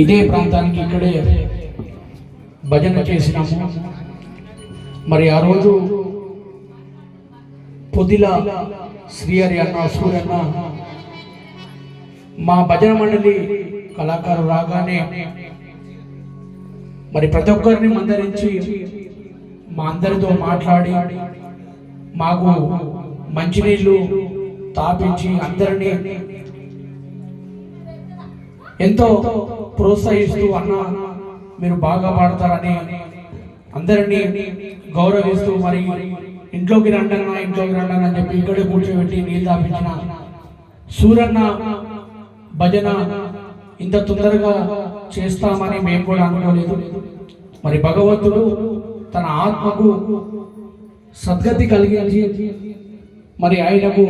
ఇదే ప్రాంతానికి ఇక్కడే భజన చేసినాము. మరి ఆ రోజు పొదిల శ్రీహరి అన్న సూర్యన్న మా భజన మండలి కళాకారు రాగానే మరి ప్రతి ఒక్కరిని మందరించి మా అందరితో మాట్లాడి మాకు మంచినీళ్ళు తాపించి అందరినీ ఎంతో ప్రోత్సహిస్తూ అన్న మీరు బాగా పాడతారని అందరినీ గౌరవిస్తూ మరి ఇంట్లోకి రండన్నా ఇంట్లోకి రండన్నా అని చెప్పి ఇక్కడే కూర్చోబెట్టి నీళ్ళు తాపించిన సూరన్న భజన ఇంత తొందరగా చేస్తామని మేము కూడా అనుకోలేదు. మరి భగవంతుడు తన ఆత్మకు సద్గతి కలిగించి మరి ఆయనకు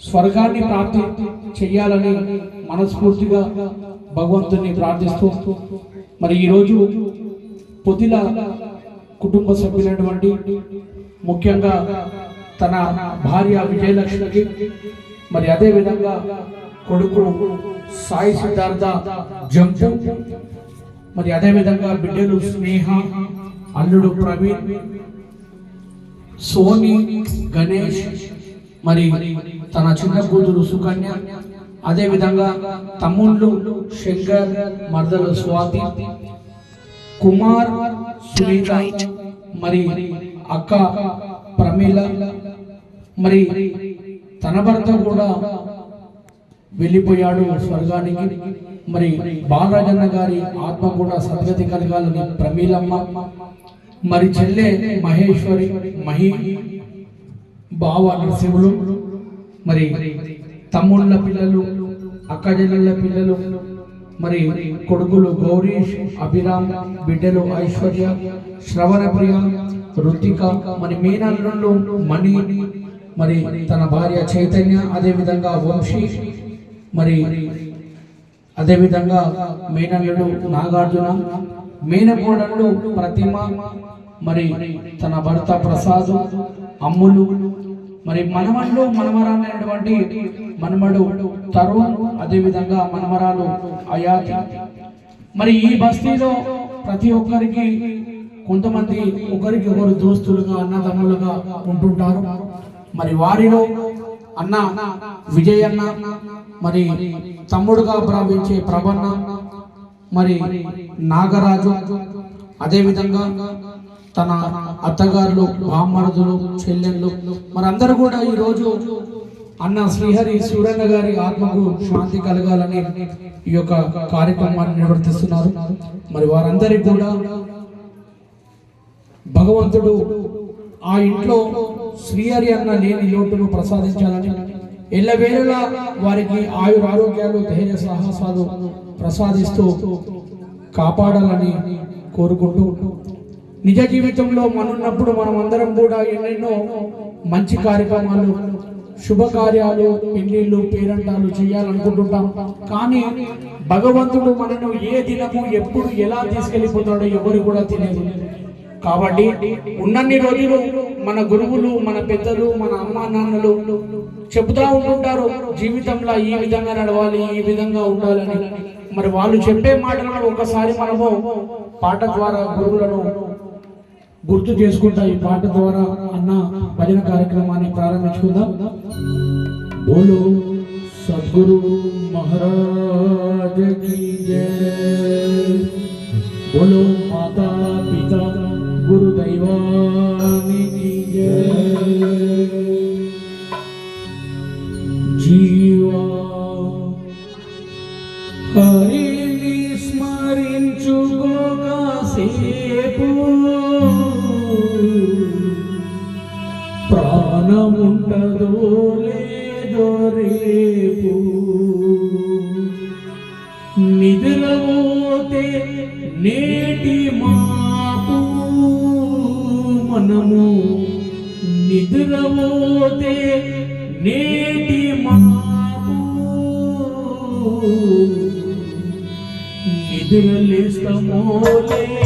స్వర్గాన్ని ప్రాప్తి చెయ్యాలని మనస్ఫూర్తిగా భగవంతుని ప్రార్థిస్తూ మరి ఈరోజు పొదిల కుటుంబ సభ్యులైనటువంటి ముఖ్యంగా తన భార్య విజయలక్ష్మికి మరి అదే విధంగా కొడుకు సాయి సిద్ధార్థ జంపు మరి అదే విధంగా బిడ్డలు స్నేహ అల్లుడు ప్రవీణ్ సోని గణేష్ మరి తన చిన్న కూతురు సుకన్య అదే విధంగా తమ్ముళ్ళు శంకర్ మర్దలు స్వాతి కుమార్ సునీత మరి అక్క ప్రమీల మరి తన భర్త కూడా వెళ్ళిపోయాడు స్వర్గానికి. మరి బాలరాజన్న గారి ఆత్మ కూడా సద్గతి కలగాలని ప్రమీలమ్మ మరి చెల్లె మహేశ్వరి మహి బావ నరసింహులు మరి తమ్ముళ్ళ పిల్లలు అక్కజల్ల పిల్లలు మరి కొడుకులు గౌరీష్ అభిరామ్ బిడ్డలు ఐశ్వర్య శ్రవణప్రియ రుతిక మరి మీనల్లు మణి మరి తన భార్య చైతన్య అదేవిధంగా వంశీ మరి అదేవిధంగా మేనల్లుడు నాగార్జున మేనకోడళ్ళు ప్రతిమ మరి తన భర్త ప్రసాద్ అమ్ములు మరి మనమళ్ళు మనమరాలైనటువంటి మనమడు తరుణ్ అదేవిధంగా మనమరాలు అయాతి. మరి ఈ బస్తీలో ప్రతి ఒక్కరికి కొంతమంది ఒకరికి ఒకరు దోస్తులుగా అన్నదమ్ములుగా ఉంటుంటారు. మరి వారిలో అన్న విజయ్ అన్న మరి తమ్ముడుగా భావించే ప్రభన్న మరి నాగరాజు అదేవిధంగా తన అత్తగారులు బామ్మరుదులు చెల్లెళ్ళు మరి కూడా ఈరోజు అన్న శ్రీహరి సూరన్న గారి ఆత్మకు శాంతి కలగాలని ఈ యొక్క కార్యక్రమాన్ని నిర్వర్తిస్తున్నారు. మరి వారందరికీ కూడా భగవంతుడు ఆ ఇంట్లో శ్రీహరి అన్న లేని లోటును ప్రసాదించాలని ఎల్లవేళలా వారికి ఆయుర ఆరోగ్యాలు ధైర్య సాహసాలు ప్రసాదిస్తూ కాపాడాలని కోరుకుంటూ నిజ జీవితంలో మనున్నప్పుడు మనం అందరం కూడా ఎన్నెన్నో మంచి కార్యక్రమాలు శుభకార్యాలు పెళ్ళిళ్ళు పేరంటాలు చేయాలనుకుంటుంటాం. కానీ భగవంతుడు మనను ఏ దినము ఎప్పుడు ఎలా తీసుకెళ్ళిపోతాడో ఎవరు కూడా తెలియదు. కాబట్టి ఉన్నన్ని రోజులు మన గురువులు మన పెద్దలు మన అమ్మ నాన్నలు చెబుతా ఉంటుంటారు జీవితంలో ఈ విధంగా నడవాలి ఈ విధంగా ఉండాలని. మరి వాళ్ళు చెప్పే మాటలను ఒకసారి మనము పాట ద్వారా గురువులను గుర్తు చేసుకుంటా ఈ పాట ద్వారా అన్న భజన కార్యక్రమాన్ని ప్రారంభించుకుందాం. బోలు సద్గురు మహారాజ్ బోలో మాతా పిత గురు దైవానికి జీవా హరిని స్మరించుకోగా సేపు. ప్రాణముంటదో లేదో రేపు. నిద్రపోతే నేటి మాపు మనము. నిద్రపోతే నేటి మాపు. నిద్రలేస్తామో లే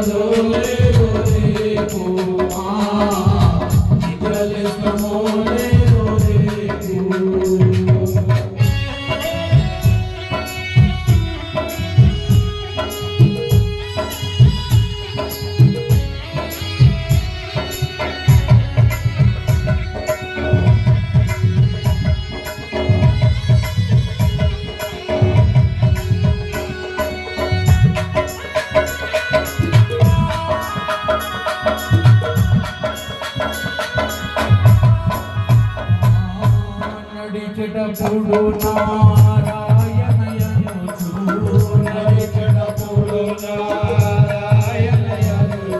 Oh, చూడు నారాయణయను చూడు నడిచెటప్పుడు నారాయణయను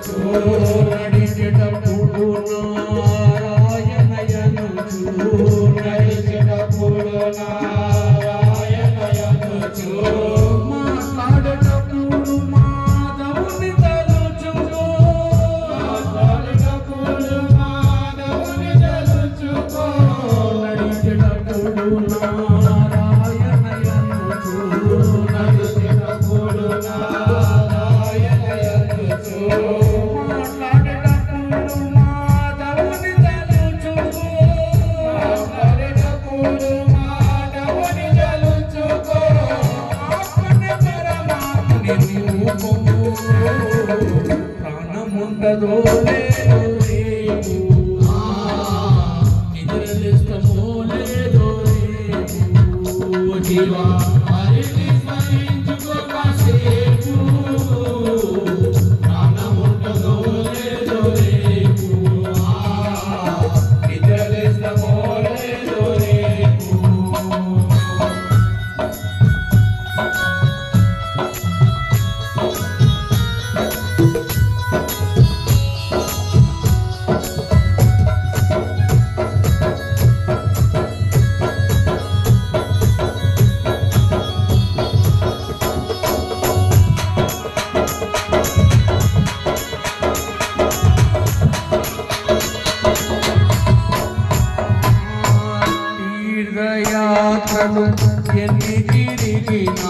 చూడు నడిచెటప్పుడు না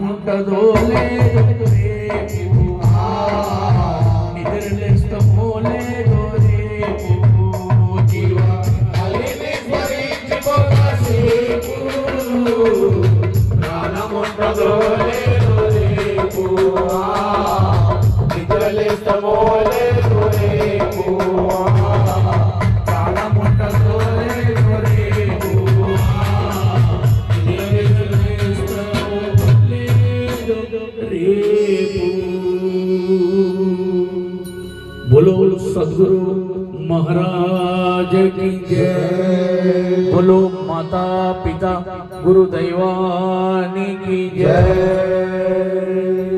ప్రాణముంటదో లేదో రేపు